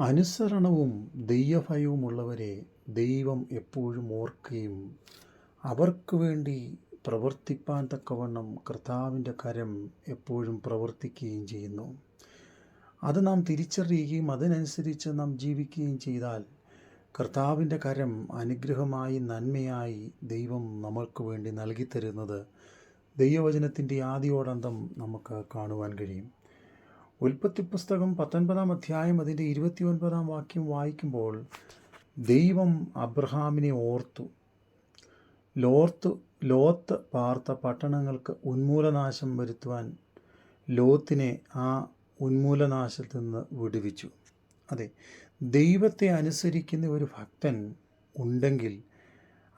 അനുസരണവും ദൈവഭയവുമുള്ളവരെ ദൈവം എപ്പോഴും ഓർക്കുകയും അവർക്ക് വേണ്ടി പ്രവർത്തിപ്പാൻ തക്കവണ്ണം കർത്താവിന്റെ കരം എപ്പോഴും പ്രവർത്തിക്കുകയും ചെയ്യുന്നു. അത് നാം തിരിച്ചറിയുകയും അതിനനുസരിച്ച് നാം ജീവിക്കുകയും ചെയ്താൽ കർത്താവിന്റെ കരം അനുഗ്രഹമായി നന്മയായി ദൈവം നമ്മൾക്ക് വേണ്ടി നൽകിത്തരുന്നത് ദൈവവചനത്തിന്റെ ആദ്യോടന്തം നമുക്ക് കാണുവാൻ കഴിയും. ഉൽപ്പത്തി പുസ്തകം പത്തൊൻപതാം അധ്യായം അതിന്റെ ഇരുപത്തി ഒൻപതാം വാക്യം വായിക്കുമ്പോൾ ദൈവം അബ്രഹാമിനെ ഓർത്തു. ലോർത്ത് ലോത്ത് പാർത്ത പട്ടണങ്ങൾക്ക് ഉന്മൂലനാശം വരുത്തുവാൻ ലോത്തിനെ ആ ഉന്മൂലനാശത്തു നിന്ന് വിടുവിച്ചു. അതെ ദൈവത്തെ അനുസരിക്കുന്ന ഒരു ഭക്തൻ ഉണ്ടെങ്കിൽ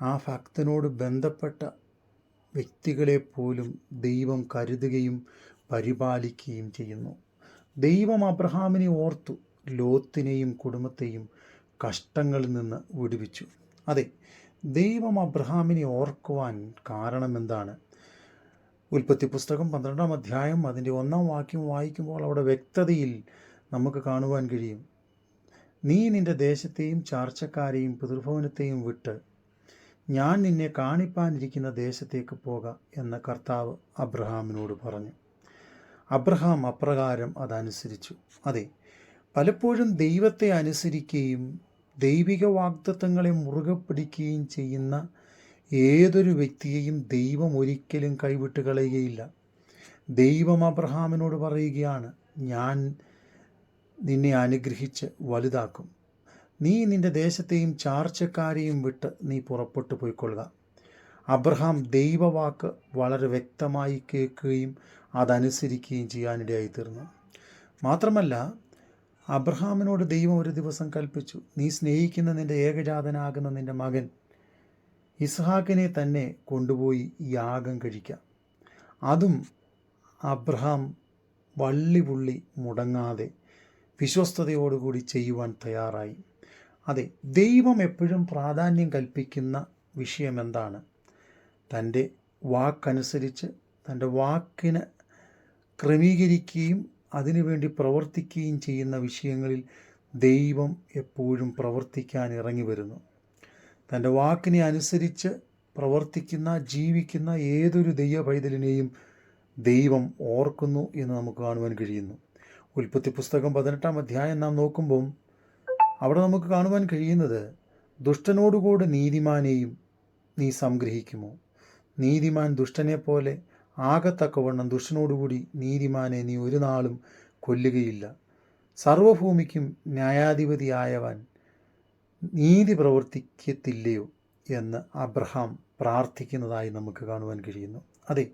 ആ ഭക്തനോട് ബന്ധപ്പെട്ട വ്യക്തികളെ പോലും ദൈവം കരുതുകയും പരിപാലിക്കുകയും ചെയ്യുന്നു. ദൈവം അബ്രഹാമിനെ ഓർത്തു ലോത്തിനെയും കുടുംബത്തെയും കഷ്ടങ്ങളിൽ നിന്ന് വിടുവിച്ചു. അതെ ദൈവം അബ്രഹാമിനെ ഓർക്കുവാൻ കാരണമെന്താണ് ഉൽപ്പത്തി പുസ്തകം പന്ത്രണ്ടാം അധ്യായം അതിന്റെ ഒന്നാം വാക്യം വായിക്കുമ്പോൾ അവിടെ വ്യക്തതയിൽ നമുക്ക് കാണുവാൻ കഴിയും. നീ നിന്റെ ദേശത്തെയും ചാർച്ചക്കാരെയും പിതൃഭവനത്തെയും വിട്ട് ഞാൻ നിന്നെ കാണിപ്പാനിരിക്കുന്ന ദേശത്തേക്ക് പോക എന്ന കർത്താവ് അബ്രഹാമിനോട് പറഞ്ഞു. അബ്രഹാം അപ്രകാരം അതനുസരിച്ചു. അതെ പലപ്പോഴും ദൈവത്തെ അനുസരിക്കുകയും ദൈവിക വാഗ്ദത്തങ്ങളെ മുറുകെ പിടിക്കുകയും ചെയ്യുന്ന ഏതൊരു വ്യക്തിയെയും ദൈവം ഒരിക്കലും കൈവിട്ട് കളയുകയില്ല. ദൈവം അബ്രഹാമിനോട് പറയുകയാണ് ഞാൻ നിന്നെ അനുഗ്രഹിച്ച് വലുതാക്കും. നീ നിന്റെ ദേശത്തെയും ചാർച്ചക്കാരെയും വിട്ട് നീ പുറപ്പെട്ടു പോയിക്കൊള്ളുക. അബ്രഹാം ദൈവവാക്ക് വളരെ വ്യക്തമായി കേൾക്കുകയും അതനുസരിക്കുകയും ചെയ്യാനിടയായി തീർന്നു മാത്രമല്ല അബ്രഹാമിനോട് ദൈവം ഒരു ദിവസം കൽപ്പിച്ചു നീ സ്നേഹിക്കുന്ന നിന്റെ ഏകജാതനാകുന്ന നിന്റെ മകൻ ഇസ്ഹാക്കിനെ തന്നെ കൊണ്ടുപോയി യാഗം കഴിക്കാം. അതും അബ്രഹാം വള്ളി പുള്ളി മുടങ്ങാതെ വിശ്വസ്തയോടുകൂടി ചെയ്യുവാൻ തയ്യാറായി. അതെ ദൈവം എപ്പോഴും പ്രാധാന്യം കൽപ്പിക്കുന്ന വിഷയം എന്താണ്? തന്റെ വാക്കനുസരിച്ച് തന്റെ വാക്കിനെ ക്രമീകരിക്കുകയും അതിനുവേണ്ടി പ്രവർത്തിക്കുകയും ചെയ്യുന്ന വിഷയങ്ങളിൽ ദൈവം എപ്പോഴും പ്രവർത്തിക്കാൻ ഇറങ്ങി വരുന്നു. തന്റെ വാക്കിനെ അനുസരിച്ച് പ്രവർത്തിക്കുന്ന ജീവിക്കുന്ന ഏതൊരു ദൈവ പൈതലിനെയും ദൈവം ഓർക്കുന്നു എന്ന് നമുക്ക് കാണുവാൻ കഴിയുന്നു. ഉൽപ്പത്തി പുസ്തകം പതിനെട്ടാം അധ്യായം നാം നോക്കുമ്പം അവിടെ നമുക്ക് കാണുവാൻ കഴിയുന്നത് ദുഷ്ടനോടുകൂടെ നീതിമാനെയും നീ സംഗ്രഹിക്കുമോ? നീതിമാൻ ദുഷ്ടനെ പോലെ ആകത്തക്കവണ്ണം ദുഷ്ടനോടുകൂടി നീതിമാനെ നീ ഒരു നാളും കൊല്ലുകയില്ല. സർവഭൂമിക്കും ന്യായാധിപതിയായവൻ നീതി പ്രവർത്തിക്കത്തില്ലയോ എന്ന് അബ്രഹാം പ്രാർത്ഥിക്കുന്നതായി നമുക്ക് കാണുവാൻ കഴിയുന്നു. അതെ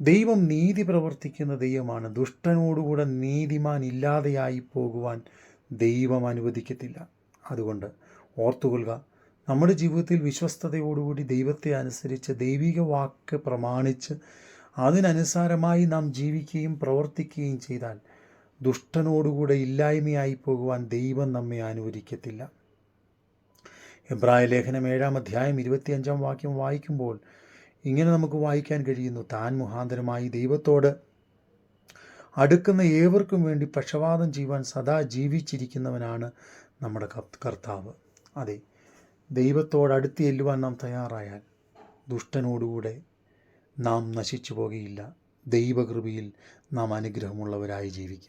ദൈവം നീതി പ്രവർത്തിക്കുന്ന ദൈവമാണ്. ദുഷ്ടനോടുകൂടെ നീതിമാൻ ഇല്ലാതെയായി പോകുവാൻ ദൈവം അനുവദിക്കത്തില്ല. അതുകൊണ്ട് ഓർത്തുകൊള്ളുക നമ്മുടെ ജീവിതത്തിൽ വിശ്വസ്തയോടുകൂടി ദൈവത്തെ അനുസരിച്ച് ദൈവിക വാക്ക് പ്രമാണിച്ച് അതിനനുസാരമായി നാം ജീവിക്കുകയും പ്രവർത്തിക്കുകയും ചെയ്താൽ ദുഷ്ടനോടുകൂടെ ഇല്ലായ്മയായി പോകുവാൻ ദൈവം നമ്മെ അനുവദിക്കത്തില്ല. എബ്രായ ലേഖനം ഏഴാം അധ്യായം ഇരുപത്തിയഞ്ചാം വാക്യം വായിക്കുമ്പോൾ ഇങ്ങനെ നമുക്ക് വായിക്കാൻ കഴിയുന്നു. താൻ മുഖാന്തരമായി ദൈവത്തോട് അടുക്കുന്ന ഏവർക്കും വേണ്ടി പക്ഷപാതം ചെയ്യുവാൻ സദാ ജീവിച്ചിരിക്കുന്നവനാണ് നമ്മുടെ കർത്താവ്. അതെ ദൈവത്തോട് അടുത്ത് ചെല്ലുവാൻ നാം തയ്യാറായാൽ ദുഷ്ടനോടുകൂടെ നാം നശിച്ചു പോകുകയില്ല ദൈവകൃപയിൽ നാം അനുഗ്രഹമുള്ളവരായി ജീവിക്കും.